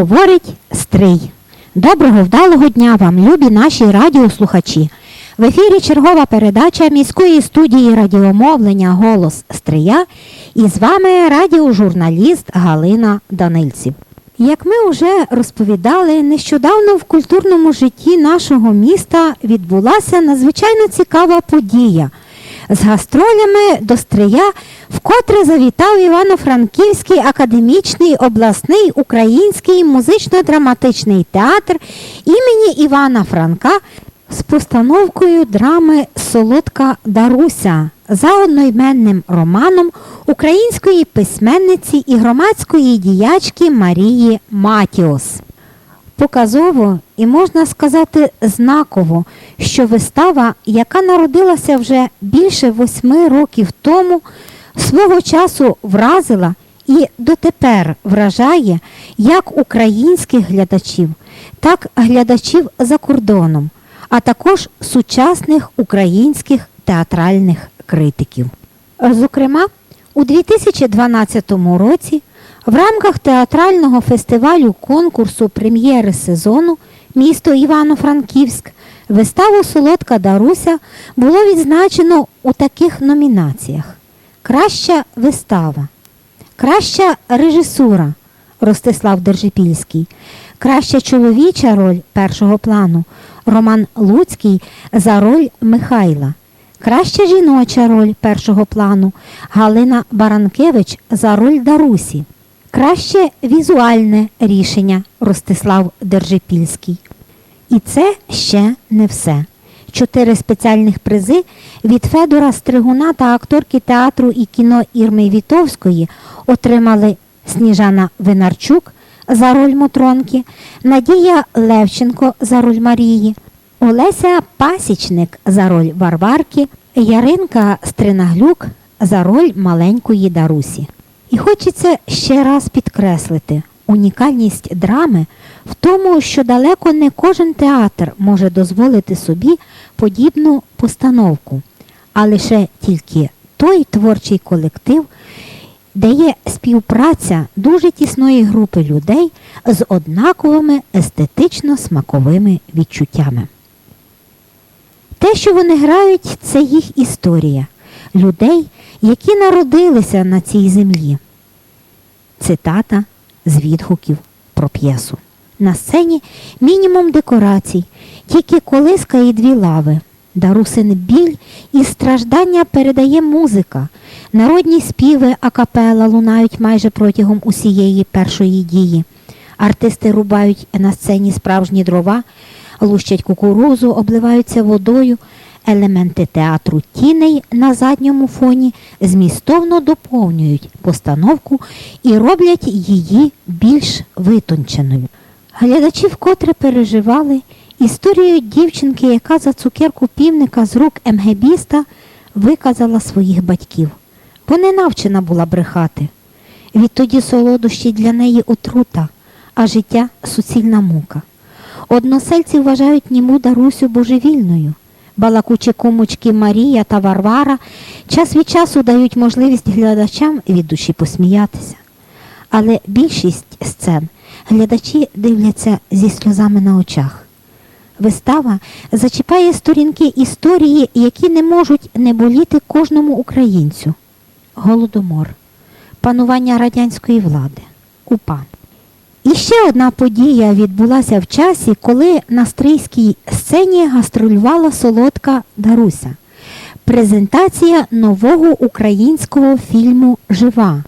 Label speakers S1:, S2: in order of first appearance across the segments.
S1: Говорить Стрий. Доброго вдалого дня вам, любі наші радіослухачі. В ефірі чергова передача міської студії радіомовлення Голос Стрия і з вами радіожурналіст Галина Данильців. Як ми вже розповідали, нещодавно в культурному житті нашого міста відбулася надзвичайно цікава подія. З гастролями до Стрия вкотре завітав Івано-Франківський академічний обласний український музично-драматичний театр імені Івана Франка з постановкою драми Солодка Даруся за одноіменним романом української письменниці і громадської діячки Марії Матіос. Показово і можна сказати знаково, що вистава, яка народилася вже більше восьми років тому, свого часу вразила і дотепер вражає як українських глядачів, так глядачів за кордоном, а також сучасних українських театральних критиків. Зокрема, у 2012 році в рамках театрального фестивалю конкурсу прем'єри сезону місто Івано-Франківськ виставу Солодка Даруся було відзначено у таких номінаціях: Краща вистава, Краща режисура Ростислав Держипільський, Краща чоловіча роль першого плану Роман Луцький за роль Михайла. Краща жіноча роль першого плану Галина Баранкевич за роль Дарусі. Краще візуальне рішення Ростислав Держипільський. І це ще не все. Чотири спеціальних призи від Федора Стригуна та акторки театру і кіно Ірми Вітовської отримали Сніжана Винарчук за роль Мотронки, Надія Левченко за роль Марії, Олеся Пасічник за роль Варварки, Яринка Стринаглюк за роль маленької Дарусі. І хочеться ще раз підкреслити унікальність драми в тому, що далеко не кожен театр може дозволити собі подібну постановку, а лише тільки той творчий колектив, де є співпраця дуже тісної групи людей з однаковими естетично-смаковими відчуттями. Те, що вони грають, це їх історія людей, які народилися на цій землі. Цитата з відгуків про п'єсу. На сцені мінімум декорацій, тільки колиска і дві лави. Дарусин біль і страждання передає музика. Народні співи акапела лунають майже протягом усієї першої дії. Артисти рубають на сцені справжні дрова, лущать кукурузу, обливаються водою. Елементи театру тіней на задньому фоні змістовно доповнюють постановку і роблять її більш витонченою. Глядачі вкотре переживали історію дівчинки, яка за цукерку півника з рук емгебіста виказала своїх батьків, бо не навчена була брехати. Відтоді солодощі для неї отрута, а життя суцільна мука. Односельці вважають німу Дарусю божевільною. Балакучі кумочки Марія та Варвара час від часу дають можливість глядачам від душі посміятися. Але більшість сцен глядачі дивляться зі сльозами на очах. Вистава зачіпає сторінки історії, які не можуть не боліти кожному українцю. Голодомор, панування радянської влади, УПА. І ще одна подія відбулася в часі, коли на стрийській сцені гастролювала солодка Даруся. Презентація нового українського фільму Жива,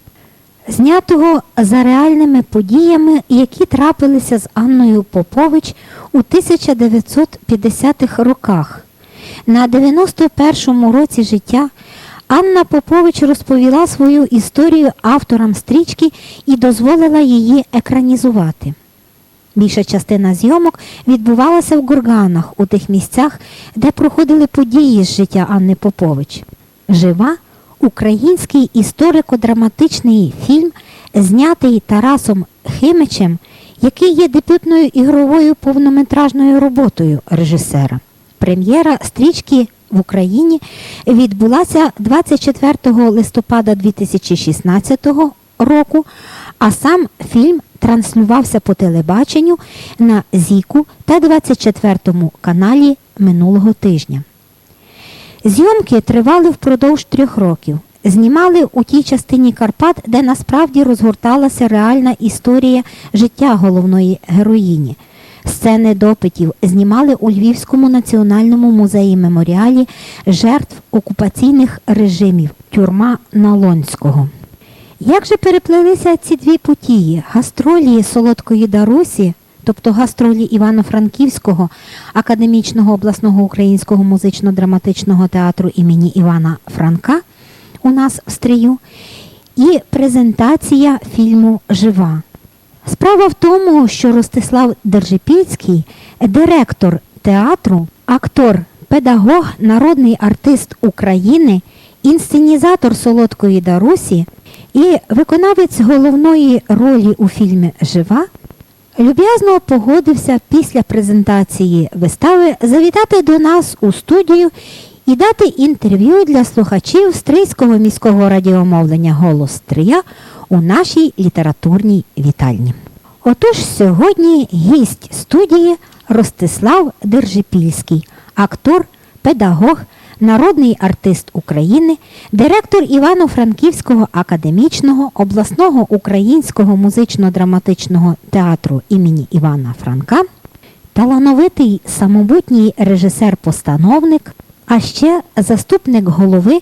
S1: знятого за реальними подіями, які трапилися з Анною Попович у 1950-х роках. На 91-му році життя Анна Попович розповіла свою історію авторам стрічки і дозволила її екранізувати. Більша частина зйомок відбувалася в Гурганах, у тих місцях, де проходили події з життя Анни Попович. Жива український історико-драматичний фільм, знятий Тарасом Химичем, який є дебютною ігровою повнометражною роботою режисера. Прем'єра стрічки в Україні відбулася 24 листопада 2016 року, а сам фільм транслювався по телебаченню на Зіку та 24 каналі минулого тижня. Зйомки тривали впродовж трьох років. Знімали у тій частині Карпат, де насправді розгорталася реальна історія життя головної героїні. Сцени допитів знімали у Львівському національному музеї меморіалі жертв окупаційних режимів тюрма Налонського. Як же переплелися ці дві події? Гастролі Солодкої Дарусі, тобто гастролі Івано-Франківського академічного обласного українського музично-драматичного театру імені Івана Франка у нас в стрію, і презентація фільму Жива. Справа в тому, що Ростислав Держипільський, директор театру, актор, педагог, народний артист України, інсценізатор Солодкої Дарусі і виконавець головної ролі у фільмі Жива люб'язно погодився після презентації вистави завітати до нас у студію і дати інтерв'ю для слухачів Стрийського міського радіомовлення Голос Стрия у нашій літературній вітальні. Отож сьогодні гість студії Ростислав Держипільський, актор, педагог, народний артист України, директор Івано-Франківського академічного обласного українського музично-драматичного театру імені Івана Франка, талановитий самобутній режисер-постановник, а ще заступник голови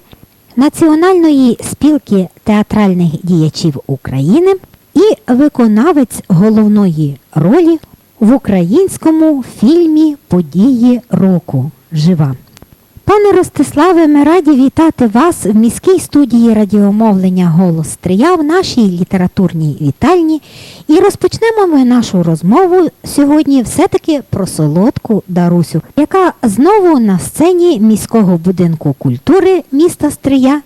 S1: Національної спілки театральних діячів України і виконавець головної ролі в українському фільмі Події року Жива. Пане Ростиславе, ми раді вітати вас в міській студії радіомовлення Голос Стрия в нашій літературній вітальні. І розпочнемо ми нашу розмову сьогодні все-таки про солодку Дарусю, яка знову на сцені міського будинку культури міста Стрия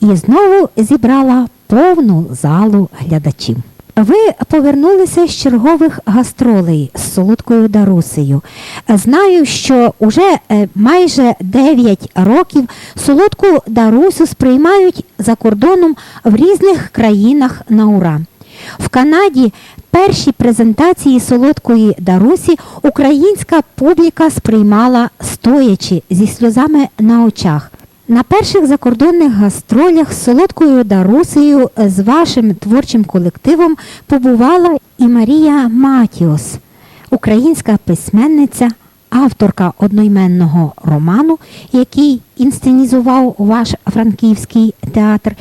S1: і знову зібрала повну залу глядачів. Ви повернулися з чергових гастролей з солодкою Дарусею. Знаю, що уже е, майже 9 років солодку Дарусю сприймають за кордоном в різних країнах на ура. В Канаді перші презентації солодкої Дарусі українська публіка сприймала стоячи зі сльозами на очах. На перших закордонних гастролях з солодкою Дарусею е, з вашим творчим колективом побувала і Марія Матіос, українська письменниця, авторка одноіменного роману, який інсценізував ваш франківський театр.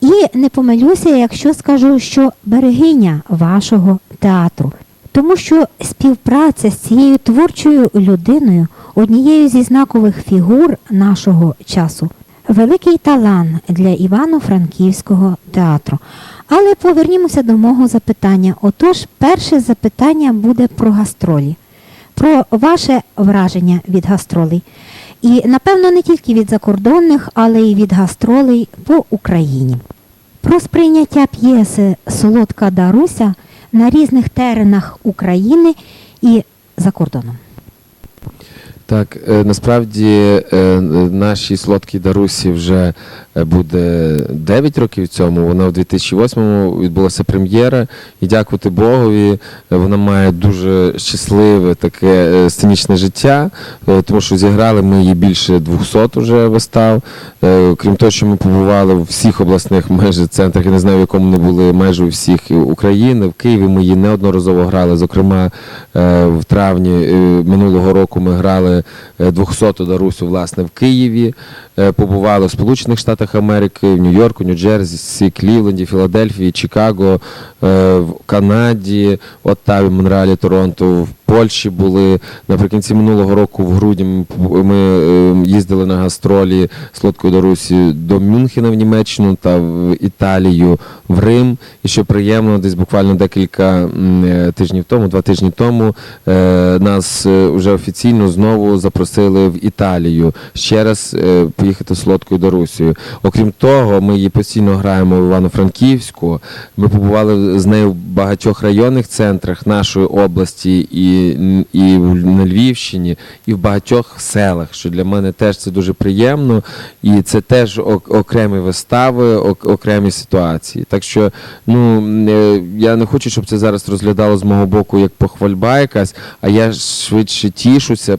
S1: І не помилюся, якщо скажу, що берегиня вашого театру. Тому що співпраця з цією творчою людиною, однією зі знакових фігур нашого часу, великий талант для Івано-Франківського театру. Але повернімося до мого запитання. Отож, перше запитання буде про гастролі, про ваше враження від гастролей. І, напевно, не тільки від закордонних, але й від гастролей по Україні. Про сприйняття п'єси Солодка Даруся на різних теренах України і за кордоном.
S2: Так, е, насправді е, нашій солодкій Дарусі вже е, буде 9 років цьому. Вона в 2008-му відбулася прем'єра, і дякувати Богові, вона має дуже щасливе таке сценічне життя, тому що зіграли ми її більше 200 вже вистав. Крім того, що ми побували в всіх обласних майже центрах, я не знаю, в якому не були майже у всіх України. В Києві ми її неодноразово грали. Зокрема, в травні минулого року ми грали 200-ту Дарусю власне в Києві. Е, Побували в Сполучених Штатах Америки, в Нью-Йорку, Нью-Джерсі, Клівленді, Філадельфії, Чикаго, е, в Канаді, Оттаві, Монреалі, Торонто, Польщі були. Наприкінці минулого року, в грудні, ми поб- ми е, їздили на гастролі Солодкої Дарусі до Мюнхена в Німеччину та в Італію, в Рим. І що приємно, десь буквально декілька е, тижнів тому, два тижні тому, е, нас е, вже офіційно знову запросили в Італію ще раз е, поїхати солодкою Дарусією. Окрім того, ми її постійно граємо в Івано-Франківську. Ми побували з нею в багатьох районних центрах нашої області і і на Львівщині, і в багатьох селах, що для мене теж це дуже приємно, і це теж окремі вистави, окремі ситуації. Так що ну, е, я не хочу, щоб це зараз розглядало з мого боку як похвальба якась, а я швидше тішуся.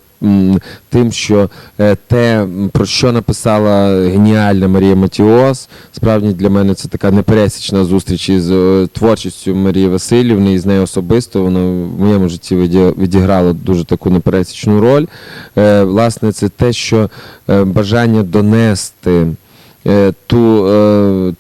S2: Тим, що е, те, про що написала геніальна Марія Матіос, справді для мене це така непересічна зустріч із е, творчістю Марії Васильівни, і з нею особисто вона в моєму житті відіграла дуже таку непересічну роль. Е, Власне, це те, що бажання донести ту.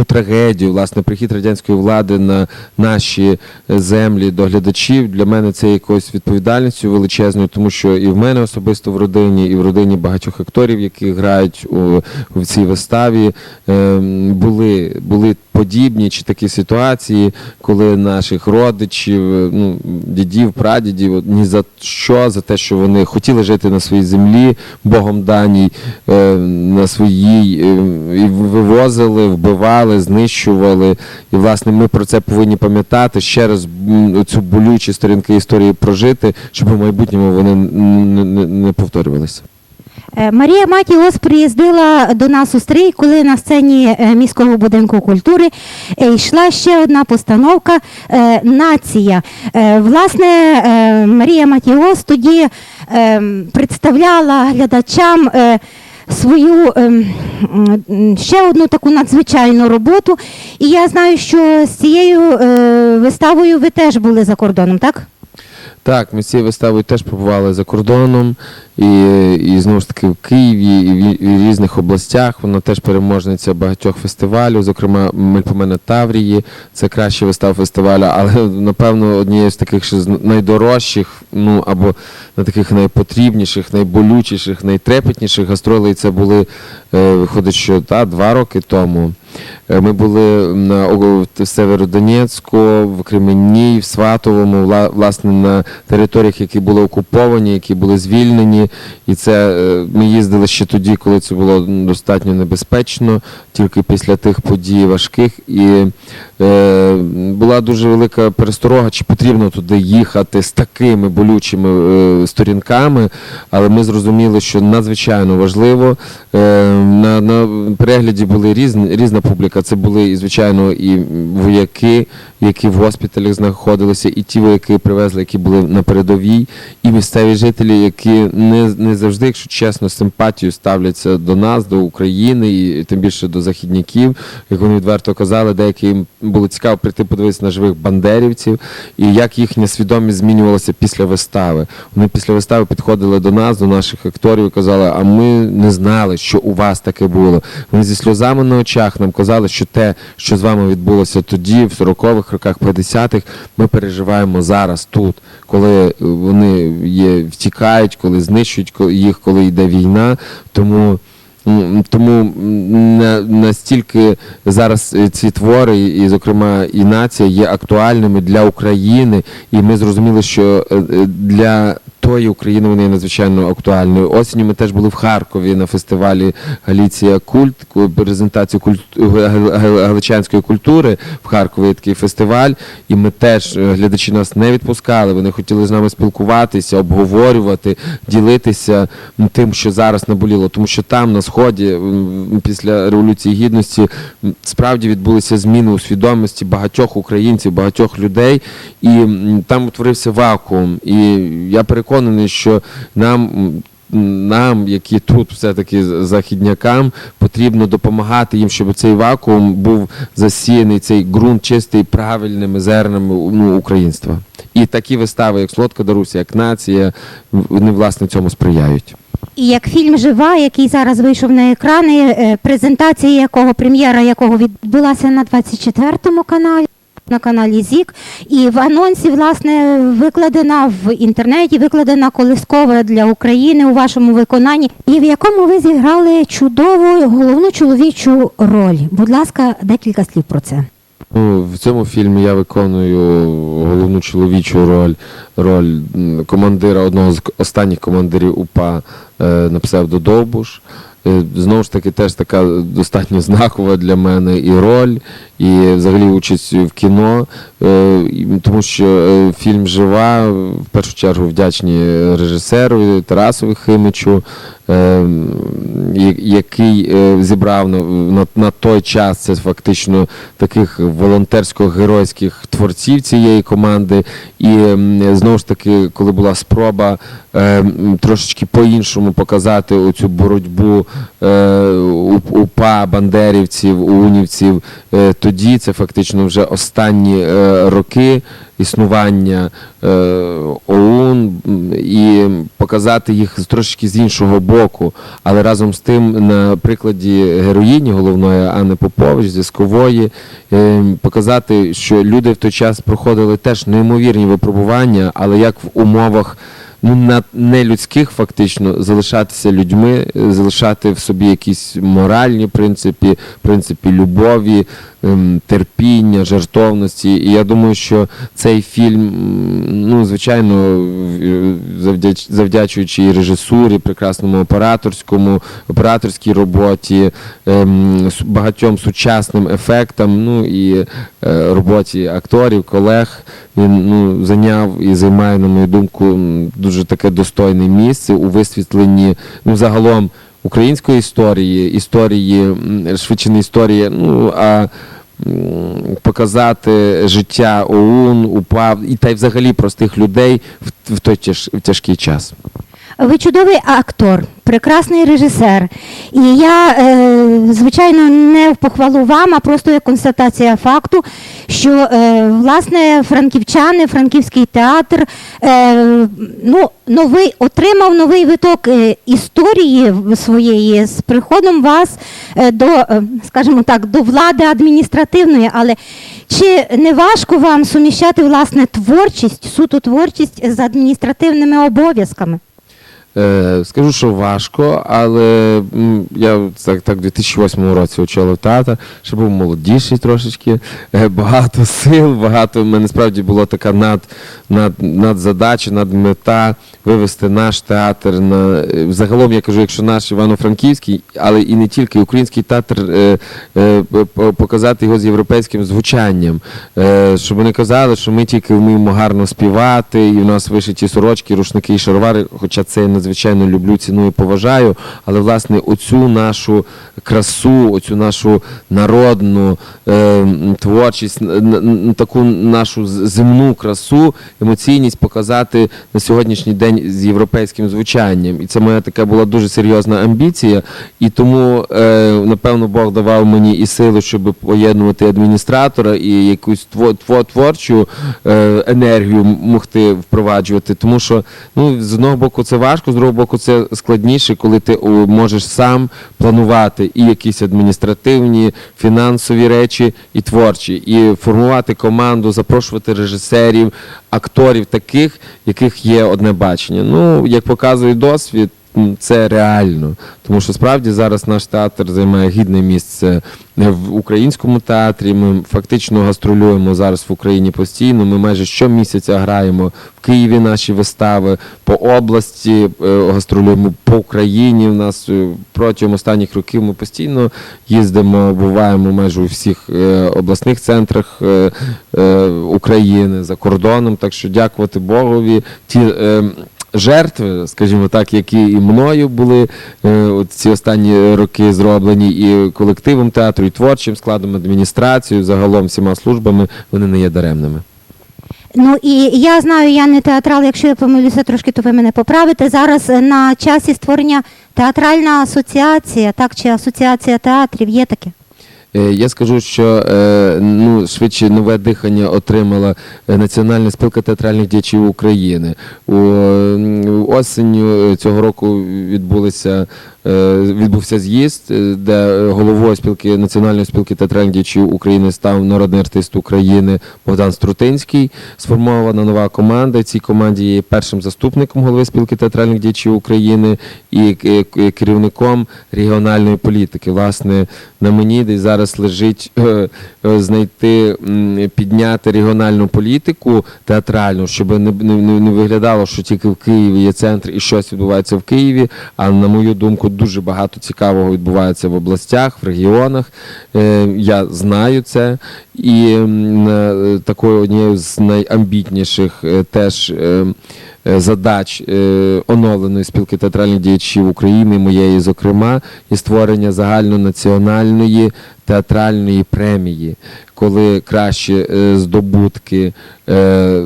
S2: Ту трагедію, власне, прихід радянської влади на наші землі до глядачів для мене це якоюсь відповідальністю величезною, тому що і в мене особисто в родині, і в родині багатьох акторів, які грають у, в цій виставі, е, були, були подібні чи такі ситуації, коли наших родичів, е, ну, дідів, прадідів, ні за що, за те, що вони хотіли жити на своїй землі, Богом даній, е, на своїй, е, і вивозили, вбивали, знищували. І, власне, ми про це повинні пам'ятати, ще раз цю болючі сторінки історії прожити, щоб в майбутньому вони не повторювалися.
S1: Е, Марія Матіос приїздила до нас у стрій, коли на сцені е, міського будинку культури е, йшла ще одна постановка Нація. Власне, Марія Матіос тоді представляла глядачам. Свою ще одну таку надзвичайну роботу. І я знаю, що з цією виставою ви теж були за кордоном, так?
S2: Так, ми з цією виставою теж побували за кордоном, і, і знову ж таки в Києві, і в, і в різних областях. Вона теж переможниця багатьох фестивалів, зокрема Мельпомена Таврії, це краща вистава фестивалю, але напевно однією з таких з найдорожчих, ну або на таких найпотрібніших, найболючіших, найтрепетніших гастролей це були, е, виходить, що та, два роки тому. Е, Ми були на Северодонецьку, в Кремені, в Сватовому, власне, на територіях, які були окуповані, які були звільнені. І це е, ми їздили ще тоді, коли це було достатньо небезпечно, тільки після тих подій важких. І е, була дуже велика пересторога, чи потрібно туди їхати з такими болючими е, сторінками. Але ми зрозуміли, що надзвичайно важливо. Е, на, на перегляді були різні, різна публіка. Це були звичайно, і вояки, які в госпіталях знаходилися, і ті вояки привезли, які були на передовій, і місцеві жителі, які не, не завжди, якщо чесно, з симпатією ставляться до нас, до України, і тим більше до західняків. Як вони відверто казали, деякі їм було цікаво прийти подивитися на живих бандерівців, і як їхня свідомість змінювалася після вистави. Вони після вистави підходили до нас, до наших акторів, і казали, а ми не знали, що у вас таке було. Вони зі сльозами на очах нам казали, що те, що з вами відбулося тоді, в 40-х роках, 50-х, ми переживаємо зараз тут, коли вони є, втікають, коли знищують їх, коли йде війна. Тому. Тому настільки зараз е, ці твори, і, зокрема, і нація є актуальними для України, і ми зрозуміли, що е, е, для тої України вони є надзвичайно актуальною. Осінню ми теж були в Харкові на фестивалі Галіція Культ, ку- презентацію культ, гал- гал- галичанської культури в Харкові є такий фестиваль, і ми теж е, глядачі нас не відпускали. Вони хотіли з нами спілкуватися, обговорювати, ділитися тим, що зараз наболіло. Тому що там на сході, після революції гідності, справді відбулися зміни у свідомості багатьох українців, багатьох людей, і там утворився вакуум. І я переконаний, що нам. Нам, які тут все-таки західнякам, потрібно допомагати їм, щоб цей вакуум був засіяний, цей ґрунт чистий правильними зернами ну, українства. І такі вистави, як Солодка Даруся, як нація, вони власне цьому сприяють.
S1: І як фільм Жива, який зараз вийшов на екрани, е, презентація якого, прем'єра якого відбулася на 24 му каналі. На каналі ЗІК, і в анонсі власне викладена в інтернеті, викладена колискова для України у вашому виконанні, і в якому ви зіграли чудову головну чоловічу роль. Будь ласка, декілька слів про це.
S2: Ну, в цьому фільмі я виконую головну чоловічу роль, роль командира одного з останніх командирів УПА е, на псевдо Довбуш. Е, Знову ж таки, теж така достатньо знакова для мене і роль, і взагалі участь в кіно, Е, тому що е, фільм Жива в першу чергу вдячні режисеру Тарасові Химичу, який зібрав на, той час це фактично таких волонтерсько-геройських творців цієї команди. І знову ж таки, коли була спроба трошечки по-іншому показати оцю боротьбу е, упа бандерівців, унівців, е, тоді це фактично вже останні е, роки існування е, ОУН і показати їх трошечки з іншого боку. Але разом з тим, на прикладі героїні головної Анни Попович, зв'язкової, е, показати, що люди в той час проходили теж неймовірні випробування, але як в умовах ну, на нелюдських фактично залишатися людьми, е, залишати в собі якісь моральні принципи, принципи любові, ем, терпіння, жертовності. І я думаю, що цей фільм, ну, звичайно, завдяч, завдячуючи і режисурі, прекрасному операторському, операторській роботі, ем, багатьом сучасним ефектам, ну і е, роботі акторів, колег, він ну, зайняв і займає, на мою думку, м, дуже таке достойне місце у висвітленні, ну, загалом української історії, історії, швидше не історії, ну, а показати життя ОУН, УПА і та й взагалі простих людей в, той тяжкий час.
S1: Ви чудовий актор, прекрасний режисер. І я, е, звичайно, не в похвалу вам, а просто як констатація факту, що е, власне франківчани, франківський театр е, ну, новий, отримав новий виток історії своєї з приходом вас до, скажімо так, до влади адміністративної. Але чи не важко вам суміщати власне творчість, суто творчість з адміністративними обов'язками?
S2: Е, скажу, що важко, але я так, так в 2008 році очолив театр, ще був молодіший трошечки, е, багато сил, багато в мене справді була така над, над, надзадача, надмета вивести наш театр на е, загалом я кажу, якщо наш Івано-Франківський, але і не тільки український театр, е, е, показати його з європейським звучанням, е, щоб вони казали, що ми тільки вміємо гарно співати, і в нас вишиті сорочки, рушники і шаровари, хоча це я надзвичайно люблю, ціную і поважаю. Але власне оцю нашу красу, оцю нашу народну е, творчість, таку нашу земну красу, емоційність показати на сьогоднішній день з європейським звучанням. І це моя така була дуже серйозна амбіція. І тому, е, напевно, Бог давав мені і силу, щоб поєднувати адміністратора і якусь тво, тво, творчу е, енергію могти впроваджувати. Тому що ну, з одного боку це важко, з другого боку, це складніше, коли ти можеш сам планувати і якісь адміністративні, фінансові речі, і творчі, і формувати команду, запрошувати режисерів, акторів таких, яких є одне бачення. Ну, як показує досвід. М, Це реально, тому що справді зараз наш театр займає гідне місце в українському театрі. Ми фактично гастролюємо зараз в Україні постійно. Ми майже щомісяця граємо в Києві наші вистави по області, е, гастролюємо по Україні. У нас е, протягом останніх років ми постійно їздимо, буваємо майже у всіх е, обласних центрах України за кордоном. Так що дякувати Богові. Ті жертви, скажімо так, які і мною були е, от ці останні роки зроблені, і колективом театру, і творчим складом адміністрації, загалом всіма службами, вони не є даремними.
S1: Ну і я знаю, я не театрал, якщо я помилюся трошки, то ви мене поправите. Зараз е, на часі створення театральна асоціація, так чи асоціація театрів є таке?
S2: Е, Я скажу, що е, ну, швидше нове дихання отримала е, Національна спілка театральних діячів України. У осінню цього року відбулися, відбувся з'їзд, е, де головою спілки Національної спілки театральних діячів України став народний артист України Богдан Струтинський. Сформована нова команда. Цій команді є першим заступником голови спілки театральних діячів України і е, керівником регіональної політики. Власне, на мені десь зараз лежить е, е, знайти, підняти регіональну політику театральну, щоб не, не- не виглядало, що тільки в Києві є центр і щось відбувається в Києві. А на мою думку, дуже багато цікавого відбувається в областях, в регіонах. Е, Я знаю це. І е, такою однією з найамбітніших е, теж задач оновленої спілки театральних діячів України, моєї, зокрема, і створення загальнонаціональної театральної премії, коли кращі е, здобутки е,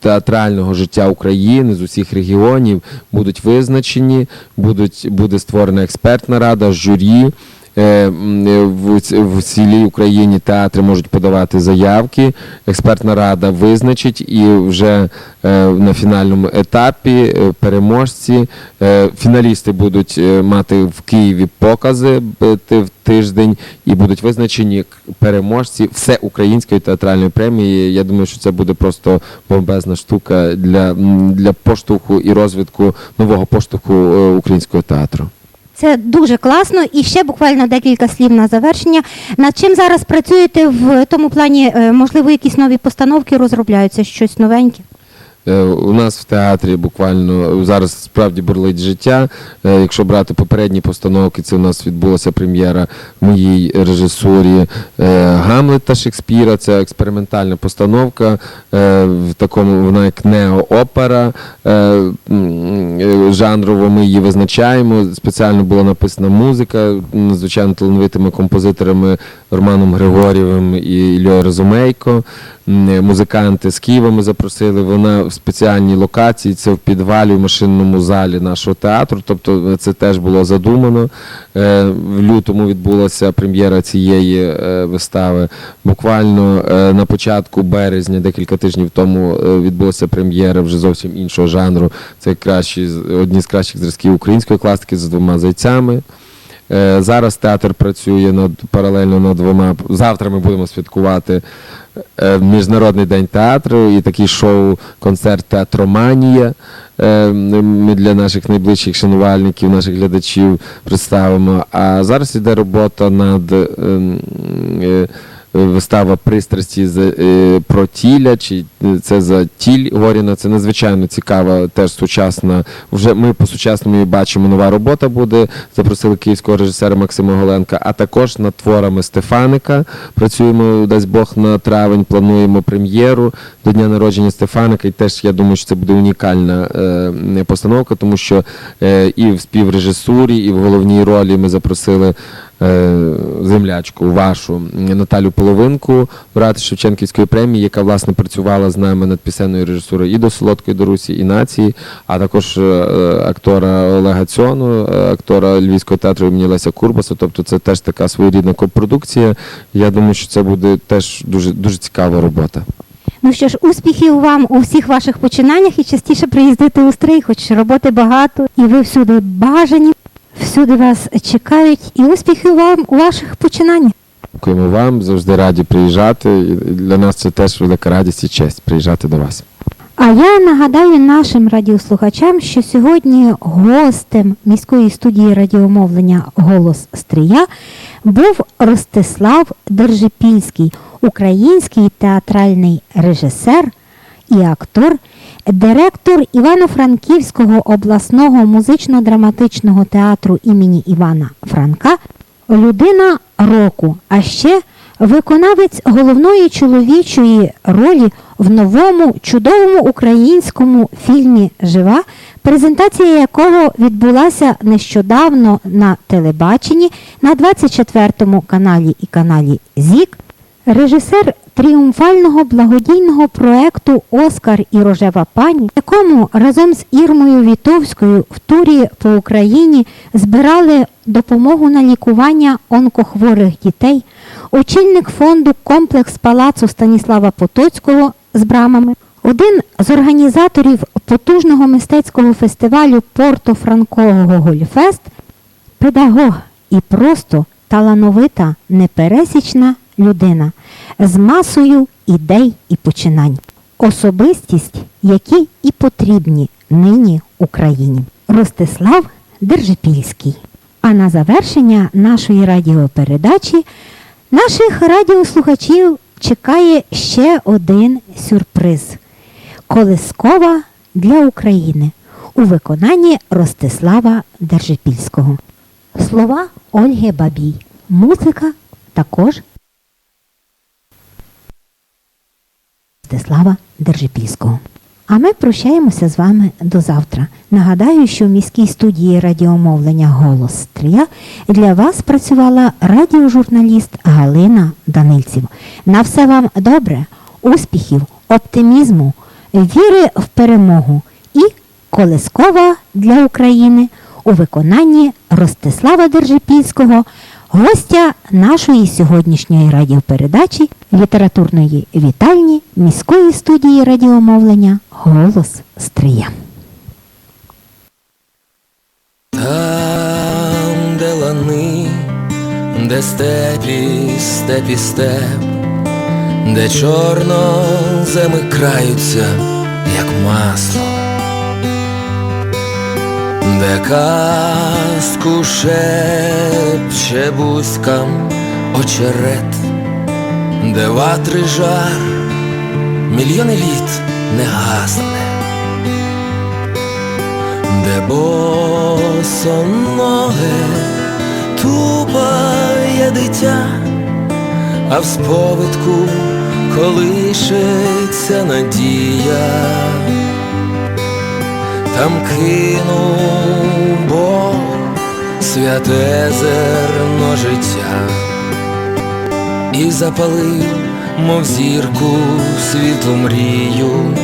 S2: театрального життя України з усіх регіонів будуть визначені, будуть, буде створена експертна рада, журі. Е, е, В, цілій Україні театри можуть подавати заявки. Експертна рада визначить і вже е, на фінальному етапі переможці, фіналісти будуть мати в Києві покази в тиждень і будуть визначені переможці всеукраїнської театральної премії. Я думаю, що це буде просто бомбезна штука для, для поштовху і розвитку нового поштовху українського театру.
S1: Це дуже класно. І ще буквально декілька слів на завершення. Над чим зараз працюєте в тому плані, е, можливо, якісь нові постановки розробляються, щось новеньке?
S2: Е, У нас в театрі буквально зараз справді бурлить життя. Е, Якщо брати попередні постановки, це у нас відбулася прем'єра моїй режисурі е, Гамлета Шекспіра. Це експериментальна постановка. В такому вона як неоопера. Жанрово ми її визначаємо. Спеціально була написана музика надзвичайно талановитими композиторами Романом Григорєвим і Ільою Розумейко. Музиканти з Києва ми запросили. Вона в спеціальній локації, це в підвалі в машинному залі нашого театру. Тобто е, це теж було задумано. Е, В лютому відбулася прем'єра цієї е, вистави. Буквально на початку березня, декілька тижнів тому, відбулася прем'єра вже зовсім іншого жанру. Це кращі одні з кращих зразків української класики з двома зайцями. Е, Зараз театр працює над паралельно над двома. Завтра ми будемо святкувати е, Міжнародний день театру і такий шоу-концерт Театроманія. Е, Ми для наших найближчих шанувальників, наших глядачів представимо. А зараз іде робота над ем, вистава пристрасті е, про тіля, чи е, це за тіль Горіна. Це надзвичайно цікава, теж сучасна. Вже ми по сучасному її бачимо, нова робота буде. Запросили київського режисера Максима Голенка, а також над творами Стефаника. Працюємо, дасть Бог, на травень, плануємо прем'єру до дня народження Стефаника. І теж я думаю, що це буде унікальна е, постановка, тому що е, і в співрежисурі, і в головній ролі ми запросили землячку вашу Наталю Половинку, брат Шевченківської премії, яка власне працювала з нами над пісенною режисурою і до Солодкої до Русі, і нації, а також е, актора Олега Цьону, е, актора Львівського театру імені Леся Курбаса. Тобто це теж така своєрідна копродукція. Я думаю, що це буде теж дуже дуже цікава робота.
S1: Ну що ж, успіхів вам у всіх ваших починаннях і частіше приїздити у стрий, хоч роботи багато, і ви всюди бажані, всюди вас чекають, і успіхів вам у ваших починаннях.
S2: Дякуємо вам, завжди раді приїжджати. І для нас це теж велика радість і честь приїжджати до вас.
S1: А я нагадаю нашим радіослухачам, що сьогодні гостем міської студії радіомовлення Голос Стрия був Ростислав Держипільський, український театральний режисер і актор, директор Івано-Франківського обласного музично-драматичного театру імені Івана Франка, людина року, а ще виконавець головної чоловічої ролі в новому чудовому українському фільмі Жива, презентація якого відбулася нещодавно на телебаченні на 24 му каналі і каналі ЗІК. Режисер тріумфального благодійного проекту Оскар і Рожева пані, якому разом з Ірмою Вітовською в турі по Україні збирали допомогу на лікування онкохворих дітей, очільник фонду комплекс палацу Станіслава Потоцького з брамами, один з організаторів потужного мистецького фестивалю Порто Франкового Гольфест, педагог і просто талановита, непересічна людина з масою ідей і починань. Особистість, які і потрібні нині Україні. Ростислав Держипільський. А на завершення нашої радіопередачі наших радіослухачів чекає ще один сюрприз. Колискова для України. у виконанні Ростислава Держипільського. Слова Ольги Бабій. Музика також Ростислава Держипільського. А ми прощаємося з вами до завтра. Нагадаю, що в міській студії радіомовлення Голос Стрия для вас працювала радіожурналіст Галина Данильців. На все вам добре, успіхів, оптимізму, віри в перемогу і колискова для України у виконанні Ростислава Держипільського, гостя нашої сьогоднішньої радіопередачі літературної вітальні міської студії радіомовлення Голос Стрия.
S3: Там, де лани, де степі, степі степ, де чорноземи краються, як масло, де казку шепче бузькам очерет, де ватри жар мільйони літ не гасне. Де босоноге тупає дитя, а в сповитку колишеться надія, там кинув Бог святе зерно життя. І запалив, мов зірку світлу мрію.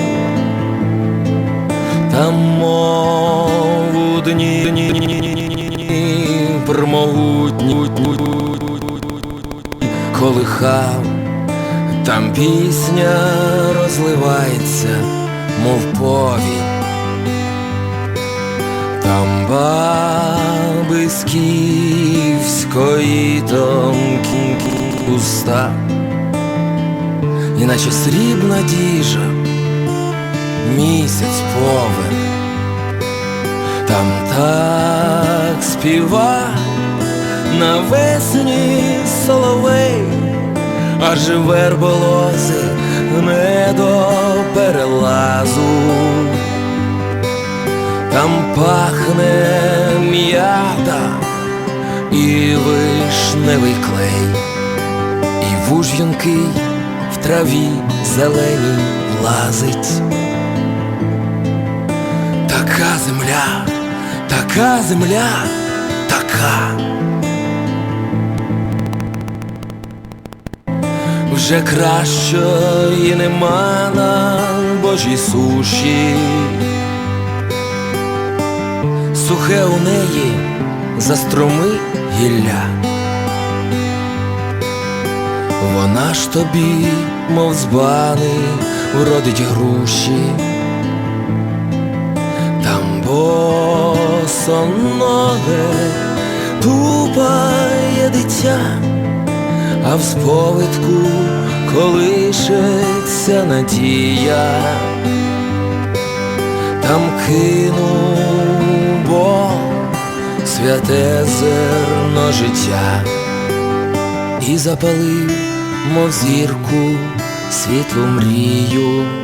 S3: Там мов у дні промогутні колихав, там пісня розливається, мов повінь, там баби з київської тонкі уста, іначе срібна діжа місяць повен, там так співа навесні соловей, аж верболози не до перелазу, там пахне м'ята і вишневий клей, і вуж юнкий в траві зеленій лазить. Така земля, така земля, така. Вже кращої нема на Божій суші. Сухе у неї застроми гілля. Вона ж тобі, мов збани, вродить груші. Там босоноге тупає дитя, а в сповитку колишеться надія, там кинув святе зерно життя і запалив, мов зірку, світлу мрію.